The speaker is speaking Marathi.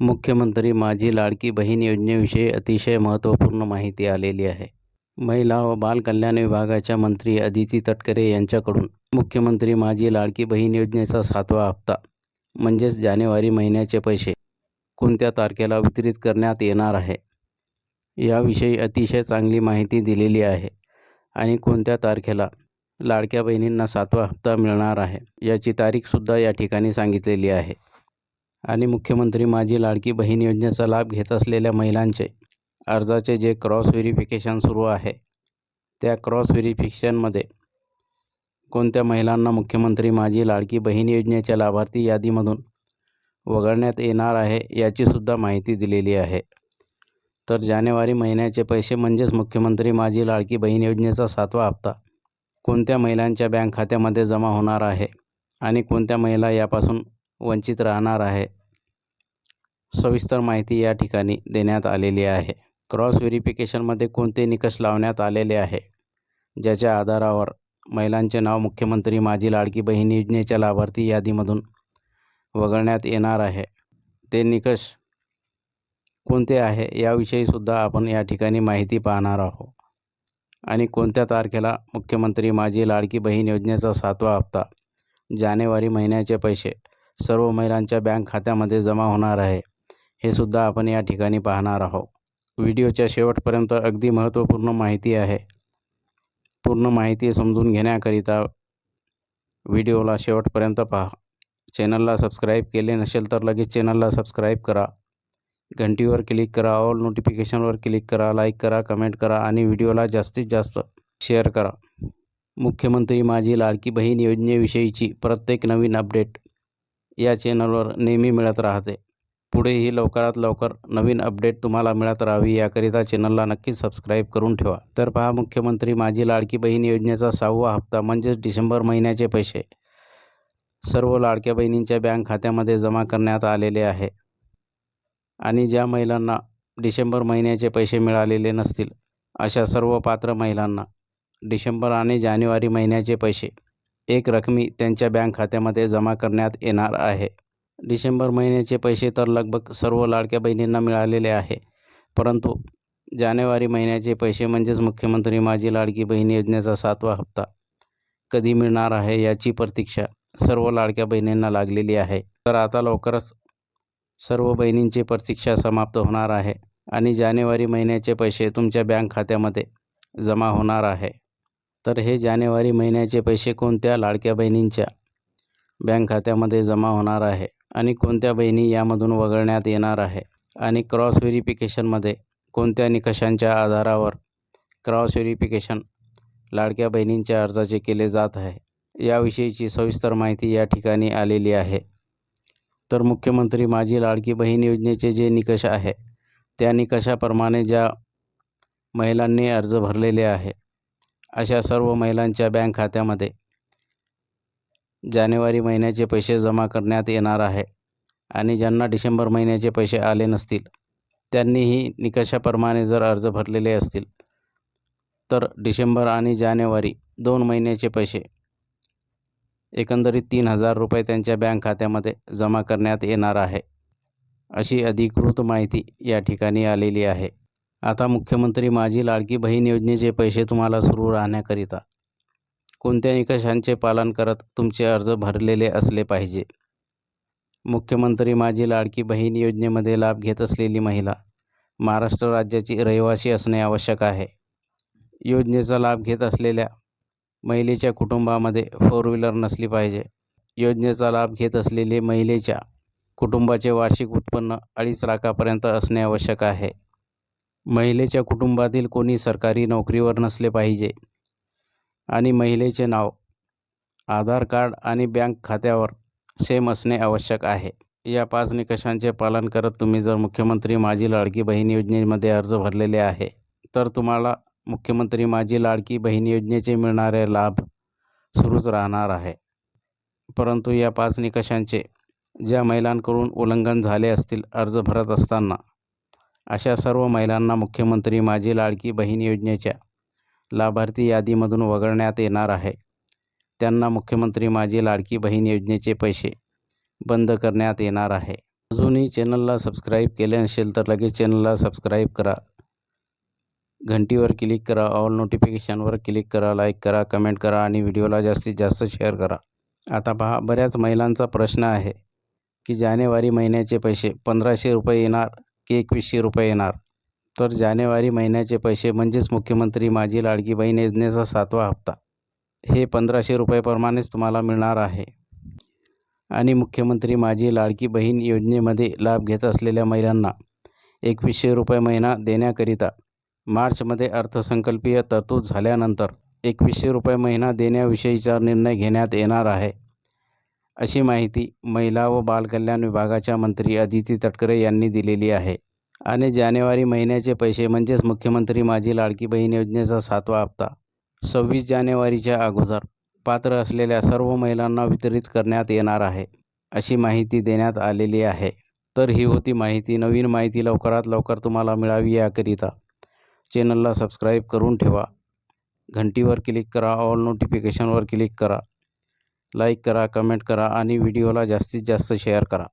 मुख्यमंत्री माझी लाडकी बहीण योजनेविषयी अतिशय महत्त्वपूर्ण माहिती आलेली आहे. महिला व बालकल्याण विभागाच्या मंत्री अदिती तटकरे यांच्याकडून मुख्यमंत्री माझी लाडकी बहीण योजनेचा सातवा हप्ता म्हणजेच जानेवारी महिन्याचे पैसे कोणत्या तारखेला वितरित करण्यात येणार आहे? याविषयी अतिशय चांगली माहिती दिलेली आहे आणि कोणत्या तारखेला लाडक्या बहिणींना सातवा हप्ता मिळणार आहे याची तारीखसुद्धा या ठिकाणी सांगितलेली आहे. आणि मुख्यमंत्री माझी लाडकी बहीण योजनेचा लाभ घेत असलेल्या महिलांचे अर्जाचे जे क्रॉस व्हेरिफिकेशन सुरू आहे त्या क्रॉस व्हेरिफिकेशनमध्ये कोणत्या महिलांना मुख्यमंत्री माझी लाडकी बहीण योजनेच्या लाभार्थी यादीमधून वगळण्यात येणार आहे याचीसुद्धा माहिती दिलेली आहे. तर जानेवारी महिन्याचे पैसे म्हणजेच मुख्यमंत्री माझी लाडकी बहीण योजनेचा सातवा हप्ता कोणत्या महिलांच्या बँक खात्यामध्ये जमा होणार आहे आणि कोणत्या महिला यापासून वंचित राहणार आहे. सविस्तर माहिती या ठिकाणी देण्यात आलेली आहे. क्रॉस व्हेरिफिकेशनमध्ये कोणते निकष लावण्यात आलेले आहे? ज्याच्या आधारावर महिलांचे नाव मुख्यमंत्री माझी लाडकी बहीण योजनेच्या लाभार्थी यादीमधून वगळण्यात येणार आहे. ते निकष कोणते आहे याविषयीसुद्धा आपण या ठिकाणी माहिती पाहणार आहोत. आणि कोणत्या तारखेला मुख्यमंत्री माझी लाडकी बहीण योजनेचा सातवा हप्ता? जानेवारी महिन्याचे पैसे सर्व महिलांच्या बँक खात्यामध्ये जमा होणार आहे. हे सुद्धा आपण या ठिकाणी पाहणार आहोत. व्हिडिओच्या शेवटपर्यंत अगदी महत्त्वपूर्ण माहिती आहे. पूर्ण माहिती समजून घेण्याकरिता व्हिडिओला शेवटपर्यंत पहा. चॅनलला सबस्क्राईब केले नसेल तर लगेच चॅनलला सबस्क्राईब करा. घंटीवर क्लिक करा ऑल नोटिफिकेशनवर क्लिक करा लाईक करा कमेंट करा आणि व्हिडिओला जास्तीत जास्त शेअर करा. मुख्यमंत्री माझी लाडकी बहीण योजनेविषयीची प्रत्येक नवीन अपडेट या चॅनलवर नेहमी मिळत राहते. पुढेही लवकरात लवकर नवीन अपडेट तुम्हाला मिळत राहावी याकरिता चॅनलला नक्कीच सबस्क्राईब करून ठेवा. तर पहा मुख्यमंत्री माझी लाडकी बहीण योजनेचा सहावा हप्ता म्हणजेच डिसेंबर महिन्याचे पैसे. सर्व लाडक्या बहिणींच्या बँक खात्यामध्ये जमा करण्यात आलेले आहे. आणि ज्या महिलांना डिसेंबर महिन्याचे पैसे मिळालेले नसतील अशा सर्व पात्र महिलांना डिसेंबर आणि जानेवारी महिन्याचे पैसे एक रकमी त्यांच्या बँक खात्यामध्ये जमा करण्यात येणार आहे. डिसेंबर महिन्याचे पैसे तर लगभग सर्व लाडक्या बहिणींना मिळालेले आहे. परंतु जानेवारी महिन्याचे पैसे म्हणजेच मुख्यमंत्री माझी लाडकी बहीण योजनेचा सातवा हप्ता कधी मिळणार आहे याची प्रतीक्षा सर्व लाडक्या बहिणींना लागलेली आहे. तर आता लवकरच सर्व बहिणींची प्रतीक्षा समाप्त होणार आहे आणि जानेवारी महिन्याचे पैसे तुमच्या बँक खात्यामध्ये जमा होणार आहे. तर हे जानेवारी महिन्याचे पैसे कोणत्या लाडक्या बहिणींच्या बँक खात्यामध्ये जमा होणार आहे आणि कोणत्या बहिणी यामधून वगळण्यात येणार आहे? आणि क्रॉस व्हेरिफिकेशनमध्ये कोणत्या निकषांच्या आधारावर क्रॉस व्हेरिफिकेशन लाडक्या बहिणींच्या अर्जाचे केले जात आहे? याविषयीची सविस्तर माहिती या ठिकाणी आलेली आहे. तर मुख्यमंत्री माझी लाडकी बहीण योजनेचे जे निकष आहे त्या निकषाप्रमाणे ज्या महिलांनी अर्ज भरलेले आहे अशा सर्व महिलांच्या बँक खात्यामध्ये जानेवारी महिन्याचे पैसे जमा करण्यात येणार आहे आणि ज्यांना डिसेंबर महिन्याचे पैसे आले नसतील त्यांनीही निकषाप्रमाणे जर अर्ज भरलेले असतील तर डिसेंबर आणि जानेवारी दोन महिन्याचे पैसे एकंदरीत तीन हजार रुपये त्यांच्या बँक खात्यामध्ये जमा करण्यात येणार आहे अशी अधिकृत माहिती या ठिकाणी आलेली आहे. आता मुख्यमंत्री माझी लाडकी बहीण योजनेचे पैसे तुम्हाला सुरू राहण्याकरिता कोणत्या निकषांचे पालन करत तुमचे अर्ज भरलेले असले पाहिजे? मुख्यमंत्री माझी लाडकी बहीण योजनेमध्ये लाभ घेत असलेली महिला महाराष्ट्र राज्याची रहिवासी असणे आवश्यक आहे. योजनेचा लाभ घेत असलेल्या महिलेच्या कुटुंबामध्ये फोर व्हीलर नसली पाहिजे. योजनेचा लाभ घेत असलेले महिलेच्या कुटुंबाचे वार्षिक उत्पन्न अडीच लाखापर्यंत असणे आवश्यक आहे. महिलेच्या कुटुंबातील कोणी सरकारी नोकरीवर नसले पाहिजे. आणि महिलेचे नाव आधार कार्ड आणि बँक खात्यावर सेम असणे आवश्यक आहे. या पाच निकषांचे पालन करत तुम्ही जर मुख्यमंत्री माझी लाडकी बहीण योजनेमध्ये अर्ज भरलेले आहे तर तुम्हाला मुख्यमंत्री माझी लाडकी बहीण योजनेचे मिळणारे लाभ सुरूच राहणार आहे. परंतु या पाच निकषांचे ज्या महिलांकडून उल्लंघन झाले असतील अर्ज भरत असताना अशा सर्व महिलांना मुख्यमंत्री माझी लाडकी बहीण योजनेच्या लाभार्थी यादीमधून वगळण्यात येणार आहे. त्यांना मुख्यमंत्री माझी लाडकी बहीण योजनेचे पैसे बंद करण्यात येणार आहे. अजूनही चॅनलला सबस्क्राईब केले नसेल तर लगेच चॅनलला सबस्क्राईब करा. घंटीवर क्लिक करा ऑल नोटिफिकेशनवर क्लिक करा लाईक करा कमेंट करा आणि व्हिडिओला जास्तीत जास्त शेअर करा. आता पहा बऱ्याच महिलांचा प्रश्न आहे की जानेवारी महिन्याचे पैसे पंधराशे रुपये येणार की एकवीसशे रुपये येणार. तर जानेवारी महिन्याचे पैसे म्हणजेच मुख्यमंत्री माझी लाडकी बहीण योजनेचा सातवा हप्ता. हे पंधराशे रुपयेप्रमाणेच तुम्हाला मिळणार आहे. आणि मुख्यमंत्री माझी लाडकी बहीण योजनेमध्ये लाभ घेत असलेल्या महिलांना एकवीसशे रुपये महिना देण्याकरिता मार्चमध्ये अर्थसंकल्पीय तरतूद झाल्यानंतर एकवीसशे रुपये महिना देण्याविषयीचा निर्णय घेण्यात येणार आहे. अशी माहिती महिला व बालकल्याण विभागाच्या मंत्री अदिती तटकरे यांनी दिलेली आहे. आणि जानेवारी महिन्याचे पैसे म्हणजेच मुख्यमंत्री माझी लाडकी बहीण योजनेचा सातवा हप्ता. सव्वीस जानेवारीच्या अगोदर पात्र असलेल्या सर्व महिलांना वितरित करण्यात येणार आहे अशी माहिती देण्यात आलेली आहे. तर ही होती माहिती. नवीन माहिती लवकरात लवकर तुम्हाला मिळावी याकरिता चॅनलला सबस्क्राईब करून ठेवा. घंटीवर क्लिक करा ऑल नोटिफिकेशनवर क्लिक करा. लाईक करा कमेंट करा आणि व्हिडिओला जास्तीत जास्त शेअर करा.